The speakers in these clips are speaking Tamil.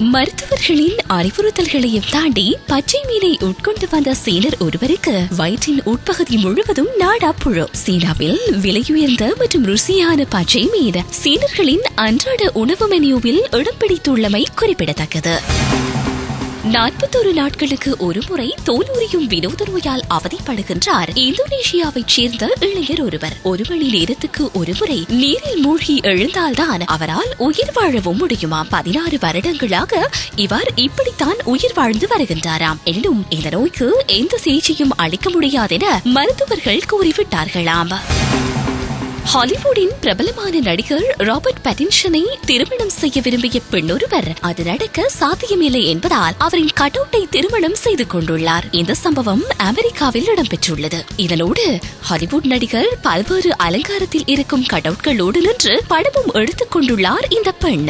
மருத்துவர்களின் அறிவுறுத்தல்களையும் தாண்டி பச்சை மீனை உட்கொண்டு வந்த சீனர் ஒருவருக்கு வயிற்றின் உட்பகுதி முழுவதும் நாடா புழு. சீனாவில் விலையுயர்ந்த மற்றும் ருசியான பச்சை மீன் சீனர்களின் அன்றாட உணவு மெனியூவில் இடம் பிடித்துள்ளமை குறிப்பிடத்தக்கது. நாற்பத்தொரு நாட்களுக்கு ஒருமுறை தோல் உரியும் வினோத நோயால் அவதிப்படுகின்றார். இந்தோனேஷியாவைச் சேர்ந்த இளைஞர் ஒருவர். ஒரு மணி நேரத்துக்கு ஒருமுறை நீரில் மூழ்கி எழுந்தால்தான் அவரால் உயிர் வாழவும் முடியுமாம் பதினாறு வருடங்களாக இவர் இப்படித்தான் உயிர் வாழ்ந்து வருகின்றாராம். எனினும் இந்த நோய்க்கு எந்த சிகிச்சையும் அளிக்க முடியாதென மருத்துவர்கள் கூறிவிட்டார்களாம். ஹாலிவுட்டின் பிரபலமான நடிகர் ராபர்ட் பட்டின்ஷனை திருமணம் செய்ய விரும்பிய பெண்ணொருவர். அது நடக்க சாத்தியமில்லை என்பதால் அவரின் கடவுட்டை திருமணம் செய்து கொண்டுள்ளார். இந்த சம்பவம் அமெரிக்காவில் இடம்பெற்றுள்ளது. இதனோடு ஹாலிவுட் நடிகர் பல்வேறு அலங்காரத்தில் இருக்கும் கடவுட்களோடு நின்று படமும் எடுத்துக் கொண்டுள்ளார் இந்த பெண்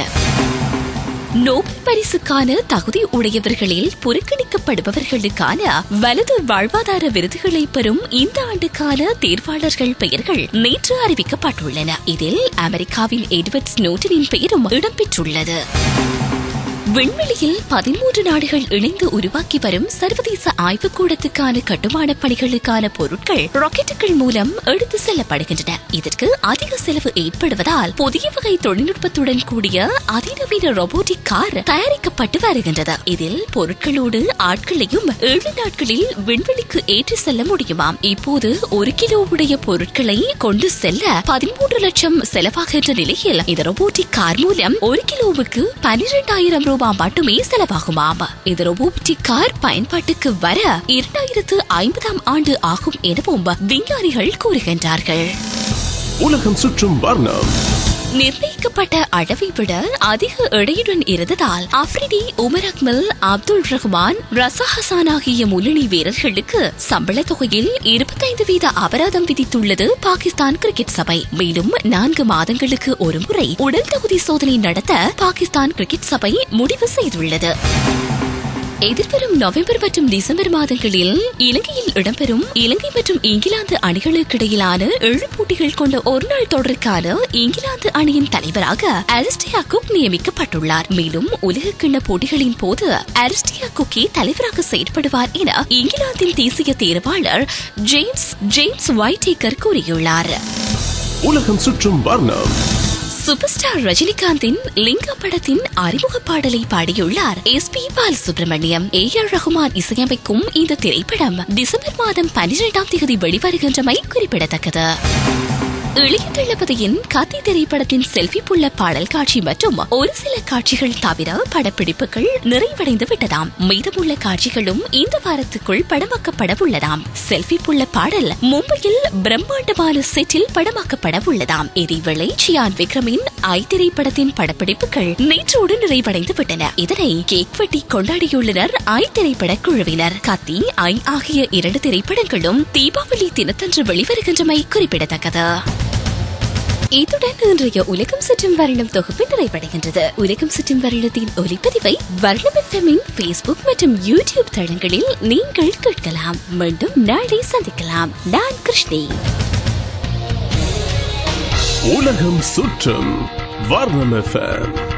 நோபல் பரிசுக்கான தகுதி உடையவர்களில் புறக்கணிக்கப்படுபவர்களுக்கான வலது வாழ்வாதார விருதுகளை பெறும் இந்த ஆண்டுக்கான தேர்வாளர்கள் பெயர்கள் நேற்று அறிவிக்கப்பட்டுள்ளன. இதில் அமெரிக்காவின் எட்வர்ட் ஸ்னோட்டனின் பெயரும் இடம்பெற்றுள்ளது. விண்வெளியில் பதிமூன்று நாடுகள் இணைந்து உருவாக்கி வரும் சர்வதேச ஆய்வுக்கூடத்துக்கான கட்டுமான பணிகளுக்கான பொருட்கள் ராக்கெட்டுகள் மூலம் எடுத்து செல்லப்படுகின்றன. இதற்கு அதிக செலவு ஏற்படுவதால் புதிய வகை தொழில்நுட்பத்துடன் கூடிய அதிநவீன ரோபோட்டிக் கார் தயாரிக்கப்பட்டு வருகின்றது. இதில் பொருட்களோடு ஆட்களையும் ஏழு நாட்களில் விண்வெளிக்கு ஏற்றி செல்ல முடியுமாம். இப்போது ஒரு கிலோ உடைய பொருட்களை கொண்டு செல்ல பதிமூன்று லட்சம் செலவாகின்ற நிலையில் இந்த ரோபோட்டிக் கார் மூலம் ஒரு கிலோவுக்கு பனிரெண்டாயிரம் ரூபாய் மட்டுமே செலவாகுமாம் இந்த ரோபோட்டிக் கார் பயன்பாட்டுக்கு வர இரண்டாயிரத்து ஐம்பதாம் ஆண்டு ஆகும் எனவும் விஞ்ஞானிகள் கூறுகின்றார்கள். உலகம் சுற்றும் வர்ணம். நிர்ணயிக்கப்பட்ட அளவை விட அதிக எடையுடன் இருந்ததால் அப்ரிடி உமர் அக்மல் அப்துல் ரஹ்மான் ரசா ஹசான் ஆகிய முன்னணி வீரர்களுக்கு சம்பள தொகையில் இருபத்தைந்து வீத அபராதம் விதித்துள்ளது பாகிஸ்தான் கிரிக்கெட் சபை. மேலும் நான்கு மாதங்களுக்கு ஒருமுறை உடல் தகுதி சோதனை நடத்த பாகிஸ்தான் கிரிக்கெட் சபை முடிவு செய்துள்ளது. எதிர்வரும் நவம்பர் மற்றும் டிசம்பர் மாதங்களில் இலங்கையில் இடம்பெறும் இலங்கை மற்றும் இங்கிலாந்து அணிகளுக்கிடையிலான ஏழு போட்டிகள் கொண்ட ஒருநாள் தொடருக்கான இங்கிலாந்து அணியின் தலைவராக அரிஸ்டியா குக் நியமிக்கப்பட்டுள்ளார். மேலும் உலக கிண்ண போட்டிகளின் போது அரிஸ்டியா குக்கே தலைவராக செயற்படுவார் என இங்கிலாந்தின் தேசிய தேர்வாளர் ஜேம்ஸ் ஜேம்ஸ் வைடேக்கர் கூறியுள்ளார். உலகம் சுற்றும் வர்ணம். சூப்பர் ஸ்டார் ரஜினிகாந்தின் லிங்கா படத்தின் அறிமுக பாடலை பாடியுள்ளார். S P Balasubrahmanyam. A R Rahman இசையமைக்கும் இந்த திரைப்படம் டிசம்பர் மாதம் பனிரெண்டாம் தேதி வெளிவருகின்றமை குறிப்பிடத்தக்கது. இளைய தளபதியின் திரைப்படத்தின் செல்ஃபி புள்ள பாடல் காட்சி மற்றும் ஒரு சில காட்சிகள் தவிர படப்பிடிப்புகள் நிறைவடைந்து விட்டதாம். மீதமுள்ள காட்சிகளும் இந்த வாரத்துக்குள் படமாக்கப்பட உள்ளதாம். செல்ஃபி புள்ள பாடல் மும்பையில் பிரம்மாண்டமான செட்டில் படமாக்கப்பட உள்ளதாம். இதேவேளை சியான் விக்ரமின் ஐ திரைப்படத்தின் படப்பிடிப்புகள் நேற்றோடு நிறைவடைந்து விட்டன. இதனை கேக் வெட்டி கொண்டாடியுள்ளனர் ஐ திரைப்பட குழுவினர். கத்தி ஐ ஆகிய இரண்டு திரைப்படங்களும் தீபாவளி தினத்தன்று வெளிவருகின்றமை குறிப்பிடத்தக்கது. இத்துடன் இன்றைய உலகம் சுற்றும் வருடம் தொகுப்பு நிறைவடைகின்றது. உலகம் சுற்றும் வருடத்தின் ஒலிப்பதிவை வருடம் பேஸ்புக் மற்றும் யூடியூப் தளங்களில் நீங்கள் கேட்கலாம். மீண்டும் நாளை சந்திக்கலாம். நான் கிருஷ்ணி. உலகம் சுற்றும் வர்ணம் எஃப்எம்